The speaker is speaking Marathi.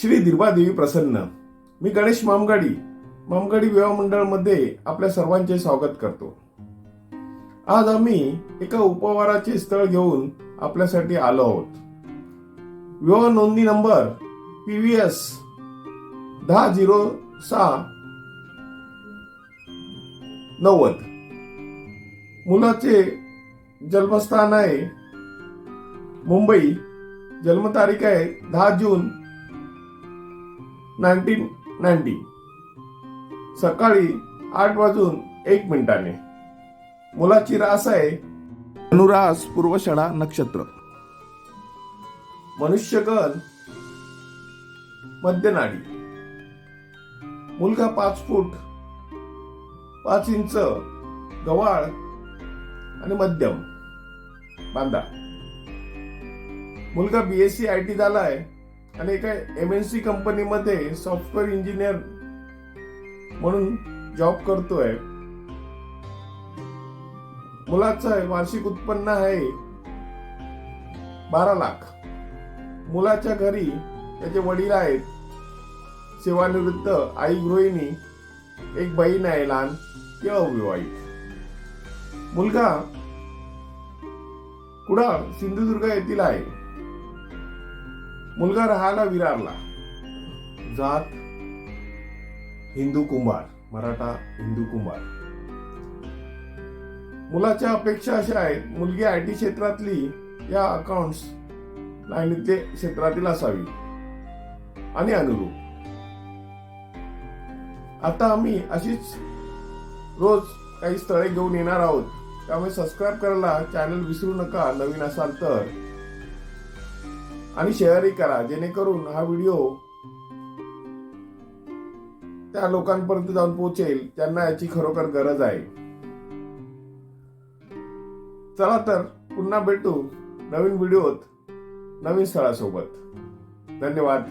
श्री देवी प्रसन्न. मी गणेश मामगाडी मामगाडी विवाह मंडळमध्ये आपल्या सर्वांचे स्वागत करतो. आज आम्ही एका उपवाराचे स्थळ घेऊन आपल्यासाठी आलो आहोत. विवाह नोंदणी नंबर पी व्ही एस दहा झिरो सहा नव्वद. मुलाचे जन्मस्थान आहे मुंबई. जन्मतारीख आहे दहा जून नाईन्टीन नाईन्टी. सकाळी आठ वाजून एक मिनिटाने. मुलाची रास आहे अनुरास पूर्वषणा नक्षत्र. मनुष्यगण मध्यनाडी. मुलगा पाच फूट पाच इंच गवाळ आणि मध्यम बांधा. मुलगा बीएससी आय टी झालाय. आणि एका एम एन सी कंपनीमध्ये सॉफ्टवेअर इंजिनियर म्हणून जॉब करतोय. मुलाचं वार्षिक उत्पन्न आहे बारा लाख. मुलाच्या घरी त्याचे वडील आहेत. सेवानिवृत्त आई गृहिणी एक बहीण आहे लहान ती अविवाहित. मुलगा कुडाळ सिंधुदुर्ग येथील आहे. मुलगा राहायला विरारला. जात हिंदू कुंभार मराठा हिंदू कुंभार. मुलाच्या अपेक्षा अशा आहेत मुलगी आय टी क्षेत्रातली या अकाउंट्स लाईनीतले क्षेत्रातील असावी. आणि अनुरूप. आता आम्ही अशीच रोज काही स्थळे घेऊन येणार आहोत. त्यामुळे सबस्क्राईब करायला चॅनल विसरू नका नवीन असाल तर. आणि शेअरही करा जेणेकरून हा व्हिडिओ त्या लोकांपर्यंत जाऊन पोहोचेल त्यांना याची खरोखर गरज आहे. चला तर पुन्हा भेटू नवीन व्हिडिओत नवीन स्थळासोबत. धन्यवाद.